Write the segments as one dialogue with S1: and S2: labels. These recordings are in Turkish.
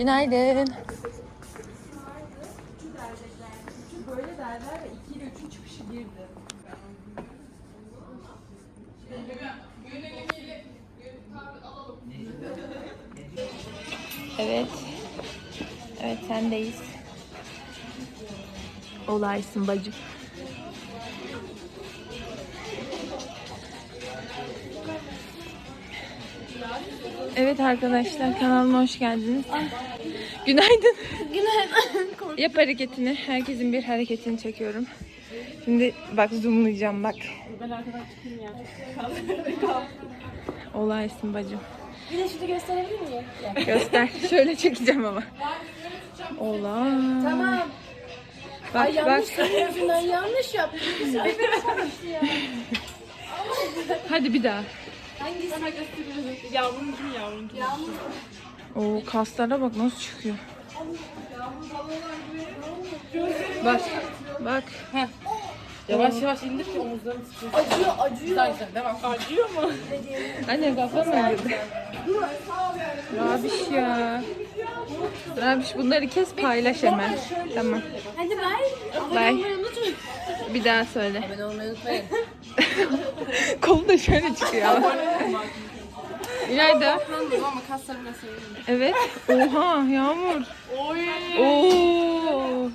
S1: Günaydın.
S2: Böyle derler ve 2 ile 3'ün çıkışı birdi.
S1: Evet. Evet sendeyiz. Olaysın bacım. Evet arkadaşlar kanalıma hoş geldiniz. Günaydın. Günaydın. Yap hareketini. Herkesin bir hareketini çekiyorum. Şimdi bak zoomlayacağım bak.
S2: Ben arkadan çıkayım ya.
S1: Olaysın bacım.
S2: Bir de şunu gösterebilir miyim?
S1: Göster. Şöyle çekeceğim ama. Olay.
S2: Tamam.
S1: Bak
S2: Ay
S1: bak.
S2: yanlış söylüyorsun. Ay yanlış yaptım.
S1: Hadi bir daha.
S2: Hangisi? Sana gösteriyorum. Yavrum kim yavrum kim? Yavrum.
S1: Oo kaslara bak nasıl çıkıyor. Bak. Bak.
S2: Yavaş yavaş indir ki omuzların titresin. Acıyor acıyor. Güzel güzel devam. Acıyor mu?
S1: Anne kafa mı acıdı? Rabiş ya. Rabiş bunları kes paylaş hemen. Tamam.
S2: Hadi bay.
S1: Bay. Bir daha söyle.
S2: Abone olmayı unutmayın.
S1: Kolu da şöyle çıkıyor. İlayda.
S2: Ama.
S1: Evet. Oha Yağmur.
S2: Oy.
S1: Oo.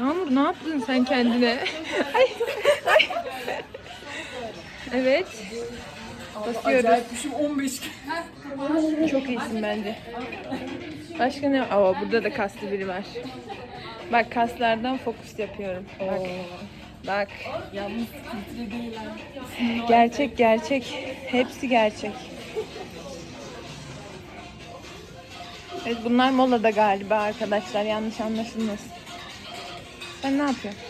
S1: Yağmur ne yaptın sen kendine? Ay, ay. Evet. Basıyoruz.
S2: Acayipmişim 15
S1: Çok iyisin bence. Başka ne? Aa, burada da kaslı biri var. Bak kaslardan fokus yapıyorum. Bak. Bak.
S2: Yalnız ha.
S1: Gerçek gerçek. Hepsi gerçek. Evet bunlar molada galiba arkadaşlar. Yanlış anlaşılmasın. Sen ne yapıyorsun?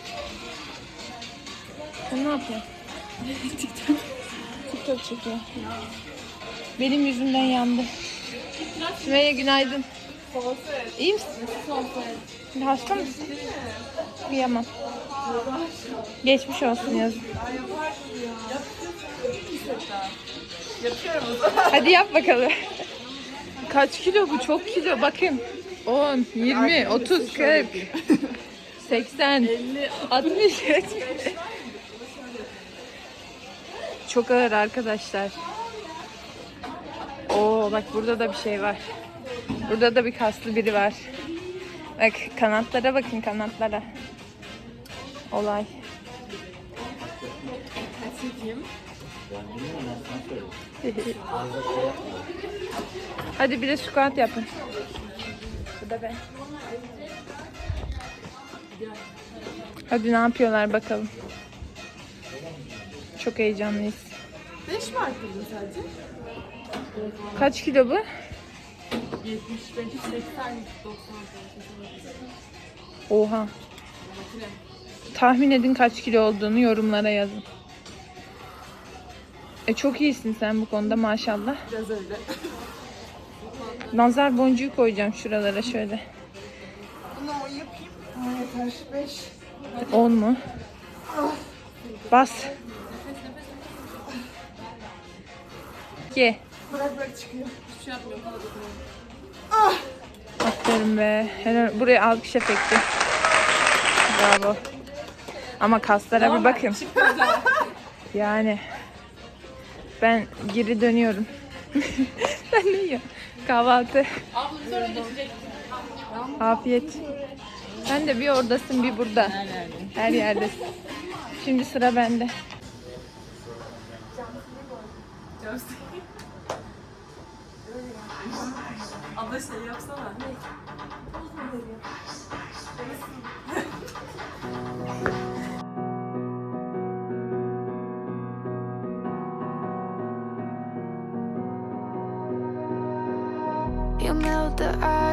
S1: Sen ne yapıyorsun? TikTok. TikTok çekiyor. Benim yüzümden yandı. Sümeyye günaydın. İyi misin? Hasta mısın? Kıyamam. Geçmiş olsun yazın. Hadi yap bakalım. Kaç kilo bu? Çok kilo. Bakın. 10, 20, 30, 40, 80, 60, 70. Çok ağır arkadaşlar. Oo bak burada da bir şey var. Burada da bir kaslı biri var. Bak kanatlara bakın kanatlara. Olay. Hadi bir de squat yapın. Bu da ben. Hadi ne yapıyorlar bakalım. Çok heyecanlıyız.
S2: 5 mi arttırdın sadece?
S1: Kaç kilo bu?
S2: 75, 80, 90.
S1: Oha. Tahmin edin kaç kilo olduğunu yorumlara yazın. E çok iyisin sen bu konuda maşallah.
S2: Biraz öyle.
S1: Nazar boncuğu koyacağım şuralara şöyle.
S2: Bunu 10 yapayım. Aa yeter 5.
S1: 10 mu? Bas. Ye.
S2: Bırak bırak çıkıyor. Hiçbir şey yapmıyorum.
S1: Aferin be. Helal. Buraya alkış efekti. Bravo. Ama kaslara bir bakın. Yani ben geri dönüyorum. ben de yiyorum. Kahvaltı. Afiyet. Sen de bir oradasın bir burada. Her yerdesin. Şimdi sıra bende.
S2: Abla şey yapsana.
S3: You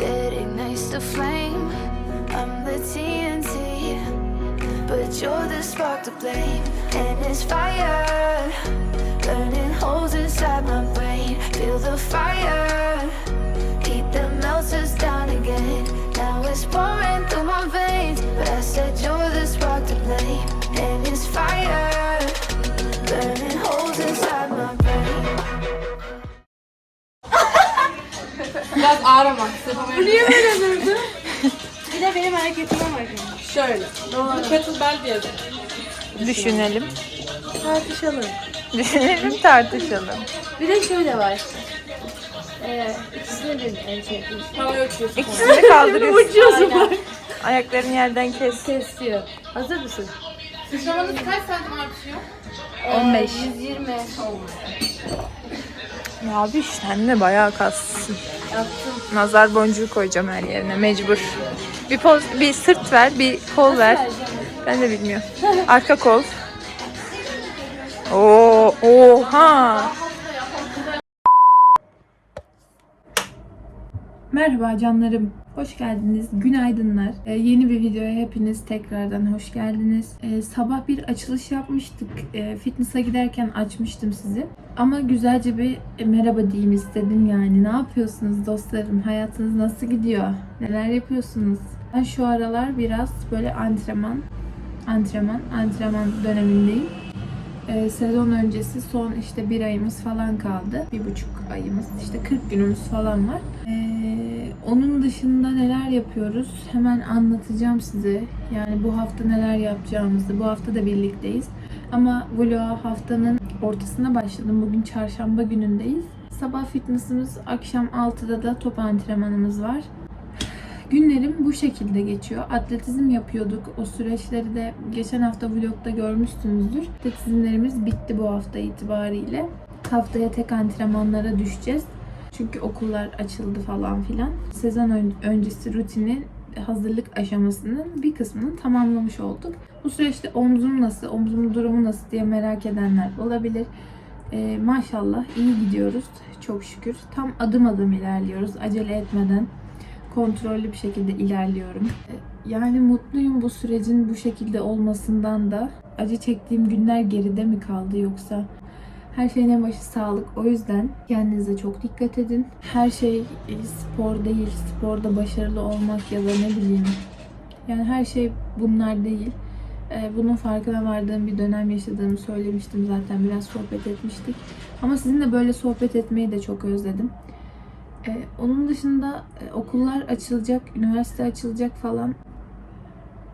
S3: that ignites the flame. I'm the TNT. But you're the spark to blame, and it's fire. Burning holes inside my brain. Feel the fire. Heat that melts us down again. Now it's pouring through my veins. But I said you're the spark to blame, and it's fire.
S2: Biraz ağır ama. Niye böyle durdu?
S4: Bir de benim hareketime bakın.
S2: Şöyle. Bu kettlebell diye.
S1: Düşünelim.
S4: Tartışalım.
S1: Düşünelim tartışalım.
S4: Bir de şöyle var. Ee, ikisini de en şey.
S2: Havaya uçuyorsun.
S1: İkisini de kaldırıyorsun.
S4: Uçuyorsun bak.
S1: Ayaklarını yerden kes.
S4: Kesiyor. Hazır mısın?
S2: Sıçramanız kaç santim artıyor?
S1: 15.
S4: 120.
S1: Ya abi sen de bayağı kaslısın.
S4: Yaptım.
S1: Nazar boncuğu koyacağım her yerine mecbur. Bir poz, bir sırt ver, bir kol ver. Ben de bilmiyorum. Arka kol. Oo, oha. Merhaba canlarım. Hoş geldiniz. Günaydınlar. Ee, yeni bir videoya hepiniz tekrardan hoş geldiniz. Ee, sabah bir açılış yapmıştık. Ee, fitness'a giderken açmıştım sizi. Ama güzelce bir e, merhaba diyeyim istedim yani. Ne yapıyorsunuz dostlarım? Hayatınız nasıl gidiyor? Neler yapıyorsunuz? Ben şu aralar biraz böyle antrenman, antrenman, antrenman dönemindeyim. Ee, sezon öncesi son işte bir ayımız falan kaldı. Bir buçuk ayımız. işte 40 günümüz falan var. Ee, onun dışında neler yapıyoruz? Hemen anlatacağım size. Yani bu hafta neler yapacağımızı. Bu hafta da birlikteyiz. Ama vloga haftanın ortasına başladım. Bugün çarşamba günündeyiz. Sabah fitnessimiz, akşam 6'da da top antrenmanımız var. Günlerim bu şekilde geçiyor. Atletizm yapıyorduk. O süreçleri de geçen hafta vlogda görmüşsünüzdür. Atletizmlerimiz bitti bu hafta itibariyle. Haftaya tek antrenmanlara düşeceğiz. Çünkü okullar açıldı falan filan. Sezon ön- öncesi rutinin hazırlık aşamasının bir kısmını tamamlamış olduk. Bu süreçte omzum nasıl, omzumun durumu nasıl diye merak edenler olabilir. Ee, maşallah iyi gidiyoruz. Çok şükür. Tam adım adım ilerliyoruz. Acele etmeden kontrollü bir şekilde ilerliyorum. Yani mutluyum bu sürecin bu şekilde olmasından da. Acı çektiğim günler geride mi kaldı yoksa her şeyin en başı sağlık. O yüzden kendinize çok dikkat edin. Her şey spor değil. Sporda başarılı olmak ya da ne bileyim. Yani her şey bunlar değil. Ee, Bunun farkına vardığım bir dönem yaşadığımı söylemiştim zaten. Biraz sohbet etmiştik. Ama sizinle böyle sohbet etmeyi de çok özledim. Ee, onun dışında e, okullar açılacak, üniversite açılacak falan.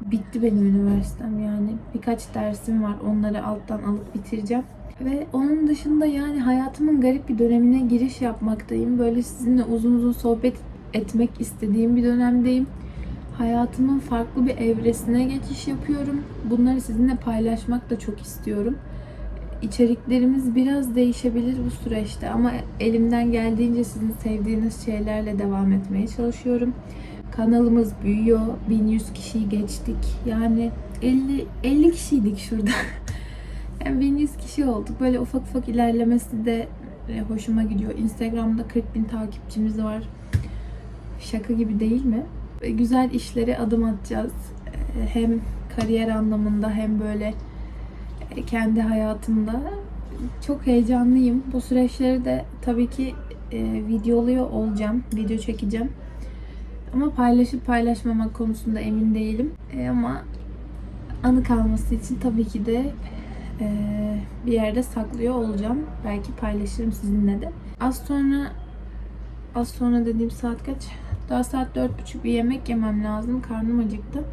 S1: Bitti benim üniversitem yani. Birkaç dersim var. Onları alttan alıp bitireceğim. Ve onun dışında yani hayatımın garip bir dönemine giriş yapmaktayım. Böyle sizinle uzun uzun sohbet etmek istediğim bir dönemdeyim. Hayatımın farklı bir evresine geçiş yapıyorum. Bunları sizinle paylaşmak da çok istiyorum. İçeriklerimiz biraz değişebilir bu süreçte ama elimden geldiğince sizin sevdiğiniz şeylerle devam etmeye çalışıyorum. Kanalımız büyüyor. 1100 kişiyi geçtik. Yani 50 50 kişiydik şurada. Yani 1100 kişi olduk. Böyle ufak ufak ilerlemesi de e, hoşuma gidiyor. Instagram'da 40 bin takipçimiz var. Şaka gibi değil mi? E, Güzel işlere adım atacağız. E, Hem kariyer anlamında hem böyle kendi hayatımda. Çok heyecanlıyım. Bu süreçleri de tabii ki videoluyor olacağım. Video çekeceğim. Ama paylaşıp paylaşmamak konusunda emin değilim. Ama anı kalması için tabii ki de bir yerde saklıyor olacağım. Belki paylaşırım sizinle de. Az sonra az sonra dediğim saat kaç? Daha saat dört buçuk bir yemek yemem lazım. Karnım acıktı.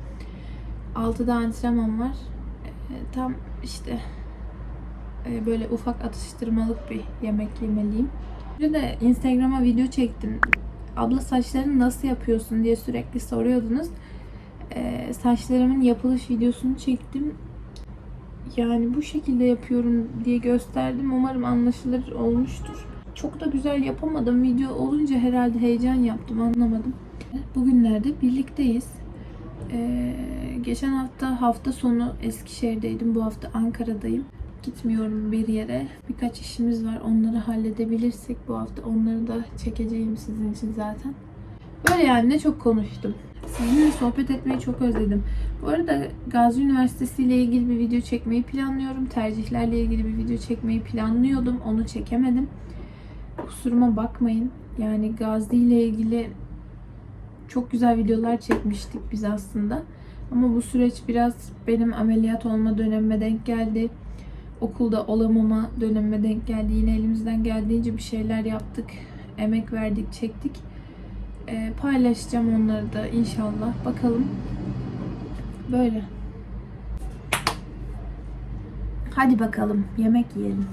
S1: 6'da antrenman var. E, tam işte e, böyle ufak atıştırmalık bir yemek yemeliyim. Bir de Instagram'a video çektim. Abla saçlarını nasıl yapıyorsun diye sürekli soruyordunuz. E, saçlarımın yapılış videosunu çektim. Yani bu şekilde yapıyorum diye gösterdim. Umarım anlaşılır olmuştur. Çok da güzel yapamadım. Video olunca herhalde heyecan yaptım anlamadım. Bugünlerde birlikteyiz. Ee, geçen hafta hafta sonu Eskişehir'deydim. Bu hafta Ankara'dayım. Gitmiyorum bir yere. Birkaç işimiz var. Onları halledebilirsek bu hafta onları da çekeceğim sizin için zaten. Böyle yani ne çok konuştum. Sizinle sohbet etmeyi çok özledim. Bu arada Gazi Üniversitesi ile ilgili bir video çekmeyi planlıyorum. Tercihlerle ilgili bir video çekmeyi planlıyordum. Onu çekemedim. Kusuruma bakmayın. Yani Gazi ile ilgili çok güzel videolar çekmiştik biz aslında. Ama bu süreç biraz benim ameliyat olma dönemime denk geldi. Okulda olamama dönemime denk geldi. Yine elimizden geldiğince bir şeyler yaptık. Emek verdik, çektik. Ee, paylaşacağım onları da inşallah. Bakalım. Böyle. Hadi bakalım yemek yiyelim.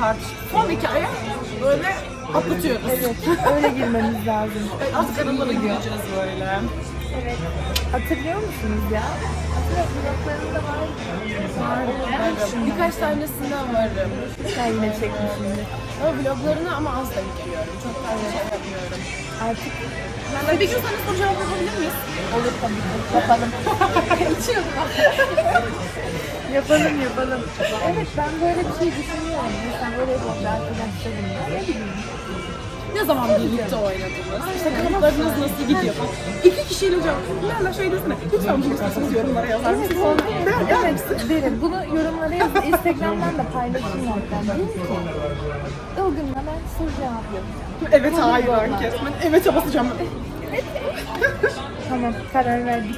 S2: Tartıştık. Son iki aya böyle atlatıyoruz.
S1: Evet, öyle girmemiz lazım.
S2: Artık aralara gireceğiz böyle.
S1: Evet. Hatırlıyor musunuz ya? Hatırlıyorum. Vloglarımda var.
S2: Birkaç tanesinden varım.
S1: Sen yine çekmişsindir.
S2: Ama vloglarına ama az denk geliyorum. Çok fazla şey yapmıyorum.
S1: Artık
S2: Bir gün sana soru cevap yapabilir miyiz?
S1: olur tabii ki. Yapalım. Yapalım yapalım. Evet ben böyle bir şey düşünüyorum. Mesela böyle bir arkadaşlarımla. Ne bileyim.
S2: Ne zaman birlikte oynadınız? İşte kamplarınız nasıl gidiyor? İki kişiyle hocam. Merla şey desene. Lütfen bunu isterseniz yorumlara yazar mısınız?
S1: Evet derim. Bunu yorumlara yaz. Instagram'dan da paylaşın zaten. Değil ki? Ilgın'la ben soru cevap yapacağım.
S2: Evet hayır anket. Ben evet basacağım.
S1: Tamam karar verdik.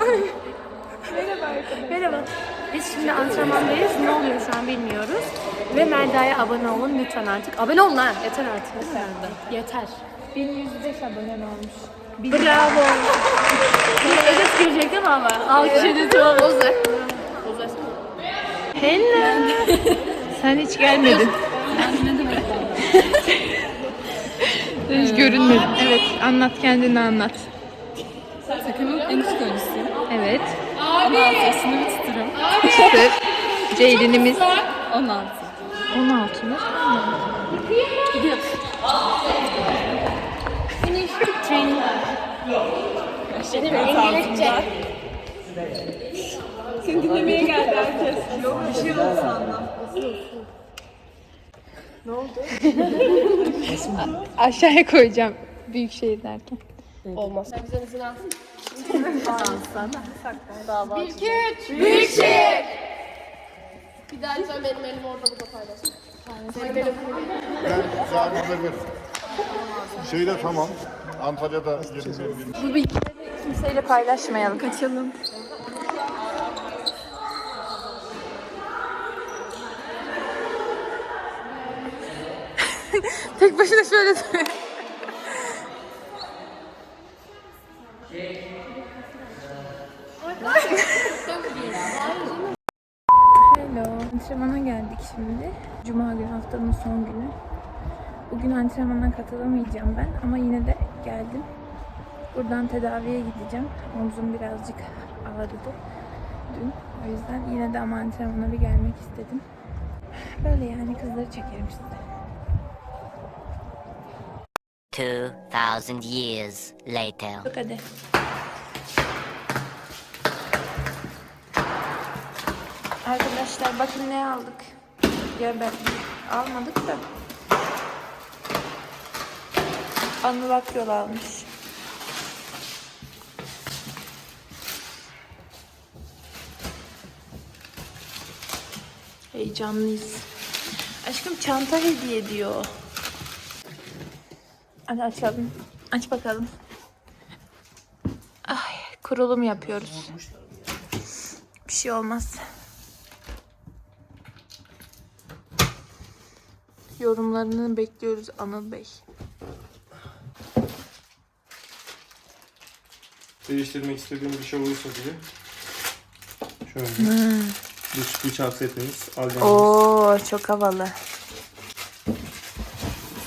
S1: Merhaba arkadaşlar.
S4: Merhaba. Biz şimdi antrenmandayız. Ne oluyor şu an bilmiyoruz. Ve Melda'ya abone olun lütfen artık. Abone olun ha. Yeter artık. Yeter. Yeter.
S1: 1105 abone olmuş.
S4: Bravo. Edit girecek değil mi ama? Alkış editi var. Bozar. Bozar.
S1: Hello. Sen hiç gelmedin. Sen hiç görünmedin. Evet, anlat kendini anlat.
S2: Takımın en üst oyuncusuyum.
S1: Evet.
S2: Abi. Sesini bir tuturum.
S1: Çıtır. Ceylin'imiz
S2: 16.
S1: 16 mı?
S4: Gidiyoruz. Finish training. İngilizce.
S2: Seni dinlemeye geldi herkes. Yok bir şey oldu sandım.
S1: Aşağıya koyacağım. Büyük şehir derken.
S2: Olmaz.
S5: Bir daha lütfen benim elimi orada burada paylaş.
S6: Ben zaten veririm. Şeyde tamam. Antalya'da 21 bin.
S1: Kimseyle paylaşmayalım. Kaçalım. Tek başına şöyle duruyor. Haftanın son günü. Bugün antrenmana katılamayacağım ben ama yine de geldim. Buradan tedaviye gideceğim. Omzum birazcık ağrıdı dün. O yüzden yine de ama antrenmana bir gelmek istedim. Böyle yani kızları çekerim size.
S7: 2000 years later.
S1: Bak hadi. Arkadaşlar bakın ne aldık. Ben almadık da. Anıl Akyol almış. Heyecanlıyız. Aşkım çanta hediye diyor. Hadi açalım. Aç bakalım. Ay, kurulum yapıyoruz. Bir şey olmaz. Yorumlarını bekliyoruz Anıl Bey.
S8: değiştirmek istediğim bir şey olursa diye. Şöyle. Dış bıçak setimiz.
S1: Oo çok havalı.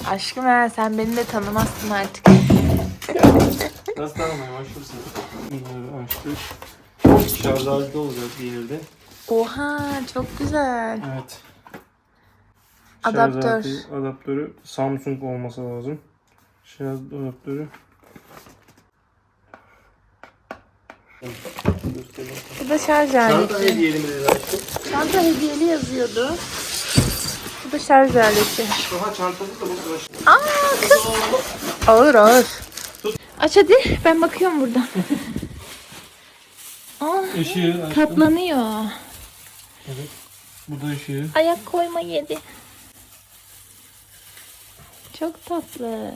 S1: Aşkım ha, sen beni de tanımazsın artık.
S8: Nasıl tanımaya başlıyorsun? Bunları açtık. Şarj aleti olacak bir yerde.
S1: Oha çok güzel.
S8: Evet.
S1: Adaptör.
S8: Şarj adaptörü Samsung olması lazım. Şarj adaptörü.
S1: Bu da şarj
S8: Çanta
S1: aleti.
S8: hediyelim dedi aşkım.
S1: Çanta hediyeli yazıyordu. Bu da şarj aleti.
S8: Daha çantamız da burada.
S1: Aa kız. Ağır ağır. Aç hadi ben bakıyorum buradan. Aa,
S8: Işığı açtım.
S1: katlanıyor.
S8: Evet. Bu da ışığı.
S1: Ayak koyma yedi. Çok tatlı.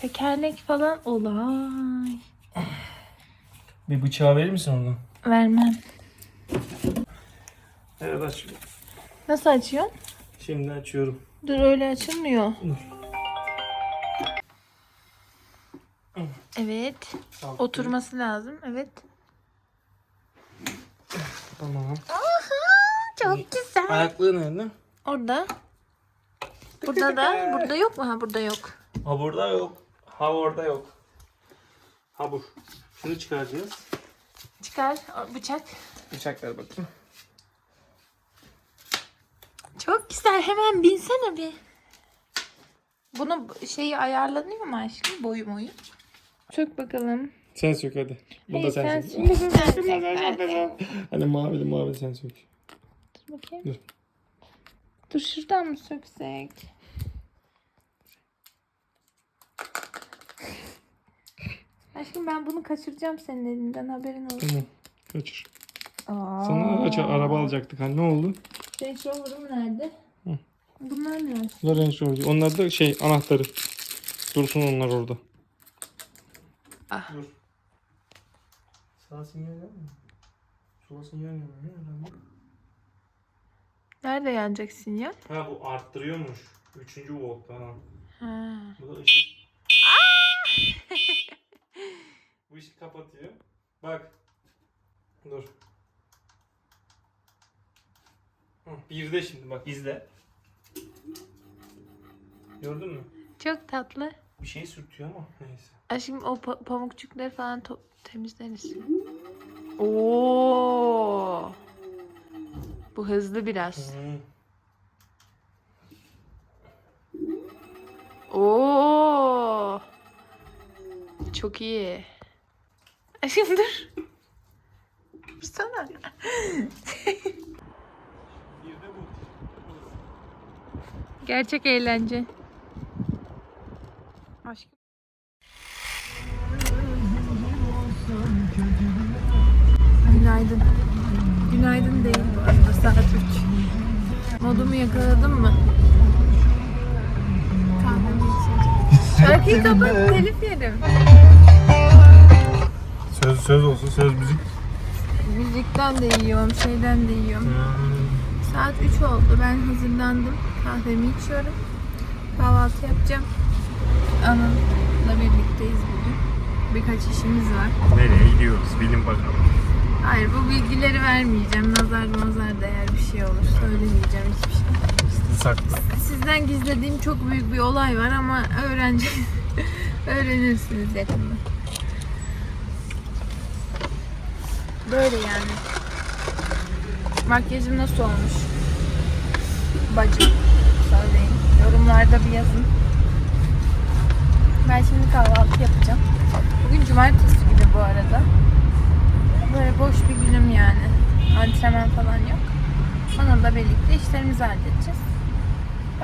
S1: Tekerlek falan olay.
S8: Bir bıçağı verir misin oradan?
S1: Vermem.
S8: Evet aç.
S1: Nasıl açıyorsun?
S8: Şimdi açıyorum.
S1: Dur öyle açılmıyor. Evet. Oturması lazım. Evet.
S8: Tamam.
S1: Çok güzel.
S8: Ayaklığı nerede?
S1: Orada. Burada da. Burada yok mu? Ha burada yok.
S8: Ha burada yok. Ha orada yok. Ha bu. Şunu çıkaracağız.
S1: Çıkar o bıçak.
S8: Bıçak ver bakayım.
S1: Çok güzel. Hemen binsene bir. Bunu şeyi ayarlanıyor mu aşkım? Boyu boyu. Çök bakalım.
S8: Sen sök hadi. Bu da sen,
S1: sen
S8: sök.
S1: sök.
S8: Hani mavili mavili sen sök.
S1: Dur bakayım.
S8: Dur.
S1: Dur şuradan mı söksek? Aşkım ben bunu kaçıracağım senin elinden haberin olsun.
S8: Tamam. Kaçır.
S1: Aa.
S8: Sana aç araba alacaktık. Hani ne oldu?
S1: Range Rover'ım nerede? Bunlar ne?
S8: Bunlar Range Rover. Onlar da şey anahtarı. Dursun onlar orada.
S1: Ah.
S8: Dur. Sağ sinyal gelmiyor. Sola sinyal gelmiyor.
S1: Nerede yanacak sinyal?
S8: Ha bu arttırıyormuş. Üçüncü volt falan.
S1: Ha.
S8: Bu da ışık. bu ışık kapatıyor. Bak. Dur. Hı, birde şimdi bak izle. Gördün mü?
S1: Çok tatlı.
S8: Bir şey sürtüyor ama neyse.
S1: Aşkım o pa- pamukçukları falan temizleriz. Oo. Bu hızlı biraz. Oo. Çok iyi. Şimdi dur.
S8: Sana.
S1: Gerçek eğlence. Aşkım. Günaydın günaydın değil bu arada saat 3. Modumu yakaladın mı? Kahvemi. Şarkıyı kapat telif yerim.
S8: Söz söz olsun söz müzik.
S1: Müzikten de yiyorum, şeyden de yiyorum. Hmm. Saat 3 oldu. Ben hazırlandım. Kahvemi içiyorum. Kahvaltı yapacağım. Anamla birlikteyiz bugün. Birkaç işimiz var.
S8: Nereye gidiyoruz? Bilin bakalım.
S1: Hayır bu bilgileri vermeyeceğim. Nazar nazar değer bir şey olur. Söylemeyeceğim hiçbir şey.
S8: Sakla.
S1: Sizden gizlediğim çok büyük bir olay var ama öğrenci öğrenirsiniz yakında. Böyle yani. Makyajım nasıl olmuş? Bacım. Söyleyin. Yorumlarda bir yazın. Ben şimdi kahvaltı yapacağım. Bugün cumartesi günü bu arada. Böyle boş bir günüm yani. Antrenman falan yok. Onunla birlikte işlerimizi halledeceğiz.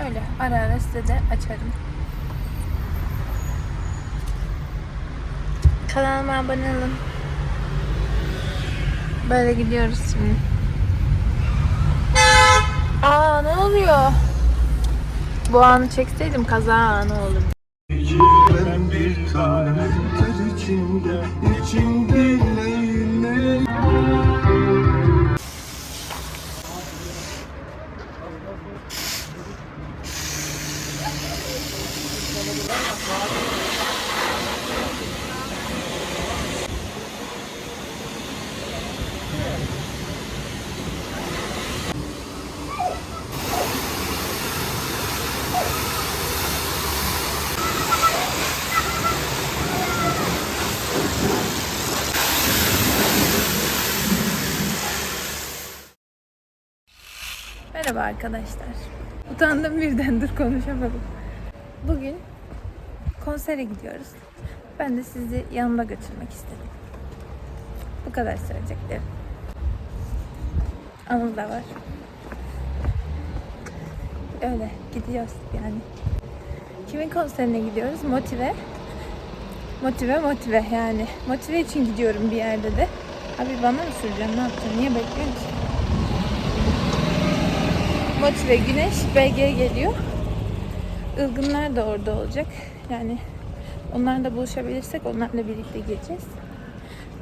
S1: Öyle ara ara size de açarım. Kanalıma abone olun. Böyle gidiyoruz şimdi. Aa ne oluyor? Bu anı çekseydim kaza anı olur.
S6: Ben bir tane ter içinde, içinde
S1: Merhaba arkadaşlar. Utandım birden dur konuşamadım. Bugün konsere gidiyoruz. Ben de sizi yanımda götürmek istedim. Bu kadar söyleyeceklerim. Anıl da var. Öyle gidiyoruz yani. Kimin konserine gidiyoruz? Motive. Motive motive yani. Motive için gidiyorum bir yerde de. Abi bana mı süreceksin? Ne yapacaksın? Niye bekliyorsun ki? Motive Güneş BG geliyor. Ilgınlar da orada olacak. Yani onlarla buluşabilirsek onlarla birlikte geleceğiz.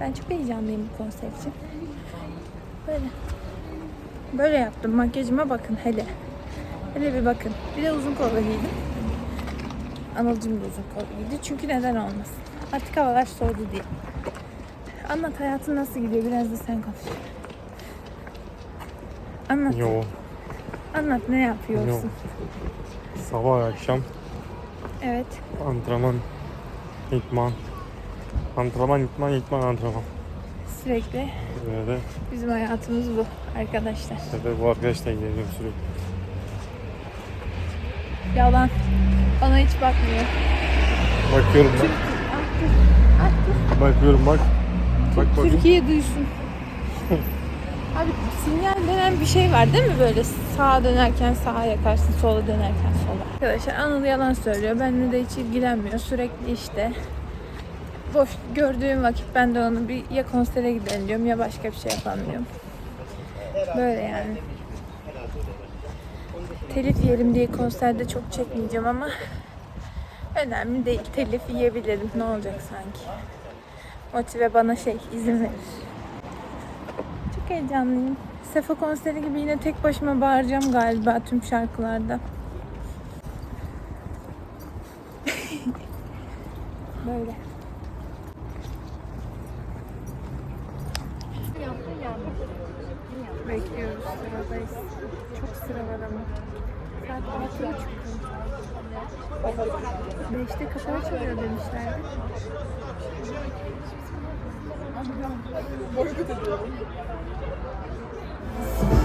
S1: Ben çok heyecanlıyım bu konser için. Böyle. Böyle yaptım. Makyajıma bakın hele. Hele bir bakın. Bir de uzun kollu giydim. Anılcım da uzun kollu giydi. Çünkü neden olmasın. Artık havalar soğudu diye. Anlat hayatın nasıl gidiyor? Biraz da sen konuş. Anlat.
S8: Yo
S1: Anlat ne yapıyorsun?
S8: sabah akşam
S1: Evet.
S8: antrenman, itman. Antrenman, itman, itman, antrenman.
S1: Sürekli
S8: Böyle
S1: bizim hayatımız bu arkadaşlar.
S8: de bu arkadaşla geliyorum sürekli.
S1: Yalan. Bana hiç bakmıyor.
S8: Bakıyorum bak. Bakıyorum bak. Bak.
S1: Türkiye duysun. Abi sinyal denen bir şey var değil mi böyle sağa dönerken sağa yakarsın, sola dönerken sola. Arkadaşlar Anıl yalan söylüyor. Benimle de hiç ilgilenmiyor. Sürekli işte boş gördüğüm vakit ben de onu bir ya konsere gidelim diyorum ya başka bir şey yapalım diyorum. Böyle yani. Telif yiyelim diye konserde çok çekmeyeceğim ama önemli değil. Telif yiyebilirim. Ne olacak sanki? Motive bana şey izin verir. Heyecanlıyım. Sefa konseri gibi yine tek başıma bağıracağım galiba tüm şarkılarda. Böyle. Bekliyoruz sıradayız. Çok sıra var ama. Saat altı buçuk. Beşte kapı açılıyor demişlerdi.
S9: İnadına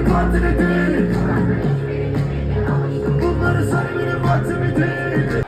S6: bir partide değil Bunları söylemenin vakti mi değil